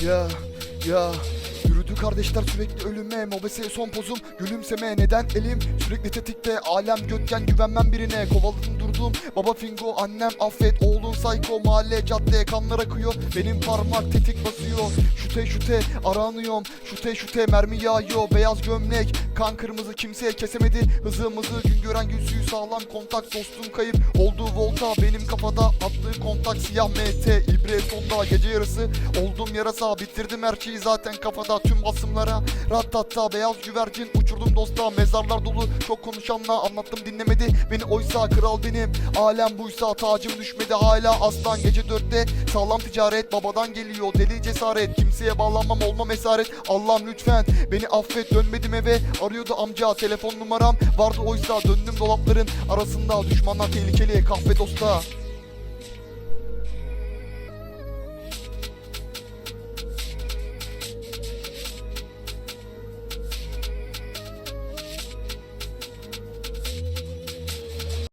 yeah, yeah. Yürüdü kardeşler sürekli ölüme Mobese son pozum. Gülümseme Neden elim? Sürekli tetikte Alem gökken güvenmem birine. Kovaladım durdum Baba fingo annem affet. Oğlun sayko mahalle cadde kanlar akıyor Benim parmak tetik basıyor. Şute şute aranıyorum. Şute şute mermi yağıyor. Beyaz gömlek kan kırmızı kimseye kesemedi. Hızımızı gün gören gülsüyü sağlam. Kontak Dostum kayıp oldu volta. Benim kafada attığı kontak siyah MT İbre sonda gece yarısı Oldum yarasa. Bitirdim her şeyi zaten kafada Tüm basımlara Ratatta beyaz güvercin uçurdum dosta Mezarlar dolu. Çok konuşanla anlattım dinlemedi Beni. Oysa kral benim Alem buysa tacım düşmedi. Hala aslan Gece dörtte sağlam ticaret babadan geliyor Deli cesaret. Kimseye bağlanmam olmam esaret. Allah'ım lütfen beni affet. Dönmedim eve Arıyordu amca telefon numaram. Vardı oysa Döndüm dolapların arasında. Düşmanlar tehlikeli kahve dosta